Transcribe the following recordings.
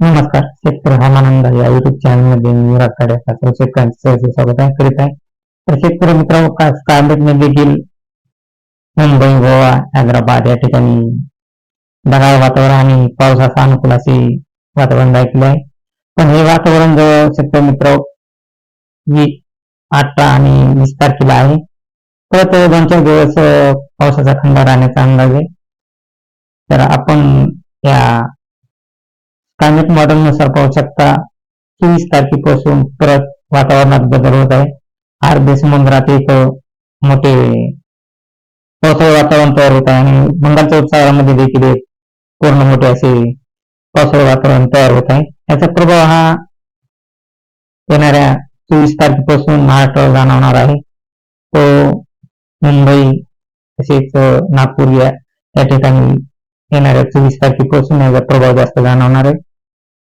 नमस्कार शेतकरी हवामानंद या युट्यूब चॅनलमध्ये मी राखाडे सर्व शेतकऱ्यांचे स्वागत आहे. करीत आहे. तर शेतकरी मित्रमध्ये देखील मुंबई गोवा हैदराबाद या ठिकाणी ढगाळ वातावरण आणि पावसाचा अनुकूल असे वातावरण ऐकले आहे. पण हे वातावरण जवळ शेतकरी मित्र वीस अठरा आणि वीस तारखेला आहे परत दोन चार दिवस पावसाचा खंडा राहण्याचा अंदाज आहे. तर आपण या स्थानिक मॉडेल नुसार पाहू शकता. चोवीस तारखेपासून परत वातावरणात बदल होत आहे. अरबी समुद्रात एक मोठे पावसाळी वातावरण तयार होत आहे. आणि बंगालच्या उपसागरामध्ये देखील एक पूर्ण मोठे असे पावसाळी वातावरण तयार होत आहे. याचा प्रभाव हा येणाऱ्या चोवीस तारखेपासून महाराष्ट्रावर जाणवणार आहे. तो मुंबई तसेच नागपूर या ठिकाणी येणाऱ्या चोवीस तारखेपासून याचा प्रभाव जास्त जाणवणार आहे.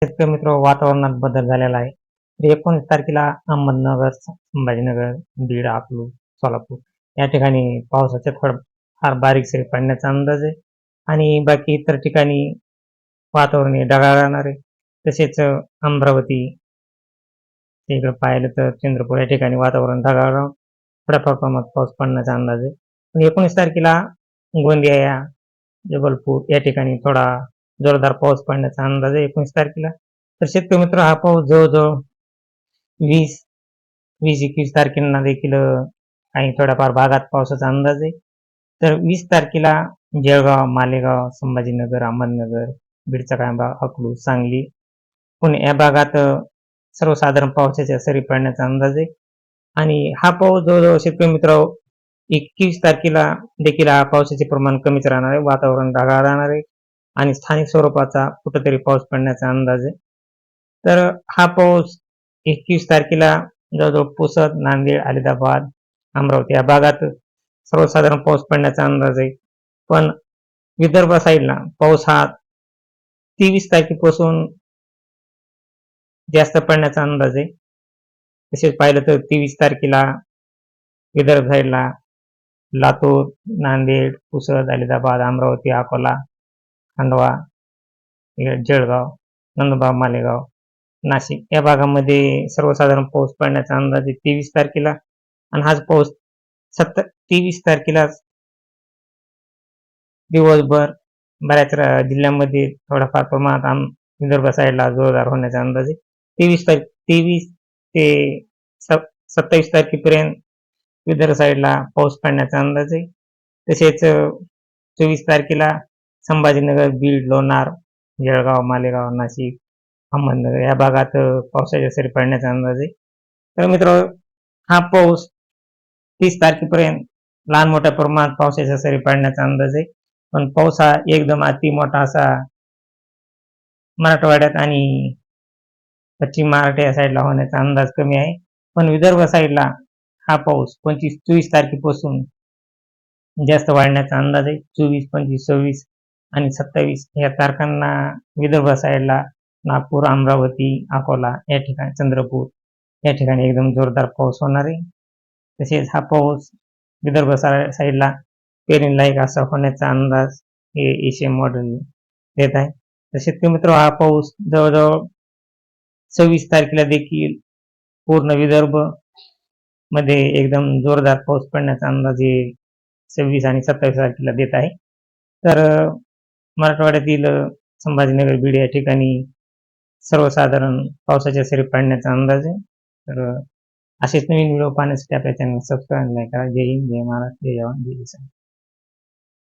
शेतकरी मित्र वातावरणात बदल झालेला आहे. एकोणीस तारखेला अहमदनगर संभाजीनगर बीड अकलूज सोलापूर या ठिकाणी पावसाचे थोडं फार बारीक सरी पडण्याचा अंदाज आहे. आणि बाकी इतर ठिकाणी वातावरण ढगाळ राहणार आहे. तसेच अमरावती इकडे पाहिलं तर चंद्रपूर या ठिकाणी वातावरण ढगाळ राहून थोड्याफार प्रमाणात पाऊस पडण्याचा अंदाज आहे. एकोणीस तारखेला गोंदिया या जबलपूर या ठिकाणी थोडा जोरदार पाऊस पडण्याचा अंदाज आहे एकोणीस तारखेला. तर शेतकरी मित्र हा पाऊस जवळजवळ वीस वीस एकवीस तारखेला देखील आणि थोड्याफार भागात पावसाचा अंदाज आहे. तर वीस तारखेला जळगाव मालेगाव संभाजीनगर अहमदनगर बीडचा काही अकलू सांगली पुणे या भागात सर्वसाधारण पावसाच्या सरी पडण्याचा अंदाज आहे. आणि हा पाऊस जवळजवळ शेतकरी मित्र एकवीस तारखेला देखील हा पावसाचे प्रमाण कमीच राहणार आहे. वातावरण ढगाळ राहणार आहे. आणि स्थानिक स्वरूपाचा कुठेतरी पाऊस पडण्याचा अंदाज आहे. तर हा पाऊस एकवीस तारखेला जवळजवळ पुसद नांदेड अलिदाबाद अमरावती या भागात सर्वसाधारण पाऊस पडण्याचा अंदाज आहे. पण विदर्भ साईडला पाऊस हा तेवीस तारखेपासून जास्त पडण्याचा अंदाज आहे. तसेच पाहिलं तर तेवीस तारखेला विदर्भ साईडला लातूर नांदेड पुसद अलिदाबाद अमरावती अकोला खंडवा जळगाव नंदुरबार मालेगाव नाशिक. या भागामध्ये सर्वसाधारण पाऊस पडण्याचा अंदाज आहे तेवीस तारखेला. आणि हाच पाऊस सत्तर तेवीस तारखेला दिवसभर बऱ्याच जिल्ह्यांमध्ये थोडाफार प्रमाणात विदर्भ साईडला जोरदार होण्याचा अंदाज आहे. तेवीस तारीख तेवीस ते स- सत्तावीस तारखेपर्यंत विदर्भ साईडला पाऊस पडण्याचा अंदाज आहे. तसेच चोवीस तारखेला संभाजीनगर बीड लोणार जळगाव मालेगाव नाशिक अहमदनगर या भागात पावसाच्या सरी पडण्याचा अंदाज आहे. तर मित्र हा पाऊस तीस तारखेपर्यंत लहान मोठ्या प्रमाणात पावसाच्या सरी पडण्याचा अंदाज आहे. पण पाऊस हा एकदम अति मोठा असा मराठवाड्यात आणि पश्चिम महाराष्ट्र या साईडला होण्याचा अंदाज कमी आहे. पण विदर्भ साईडला हा पाऊस पंचवीस चोवीस तारखेपासून जास्त वाढण्याचा अंदाज आहे. चोवीस पंचवीस सव्वीस आणि सत्तावीस या तारखांना विदर्भ साईडला नागपूर अमरावती अकोला या ठिकाणी चंद्रपूर या ठिकाणी एकदम जोरदार पाऊस होणार आहे. तसेच हा पाऊस विदर्भ सा- साईडला पेरणीलायक असा होण्याचा अंदाज हे एशियन मॉडेल देत आहे. तर शेतकरी मित्र हा पाऊस जवळजवळ सव्वीस तारखेला देखील पूर्ण विदर्भमध्ये एकदम जोरदार पाऊस पडण्याचा अंदाज हे सव्वीस आणि सत्तावीस तारखेला देत आहे. तर मराठवाड्यातील संभाजीनगर बीड या ठिकाणी सर्वसाधारण पावसाच्या सरी पडण्याचा अंदाज आहे. तर असेच नवीन व्हिडिओ पाहण्यासाठी आपल्या चॅनल सबस्क्राईब नाही करा. जय हिंद जय महाराष्ट्र जय जवान जय किसान.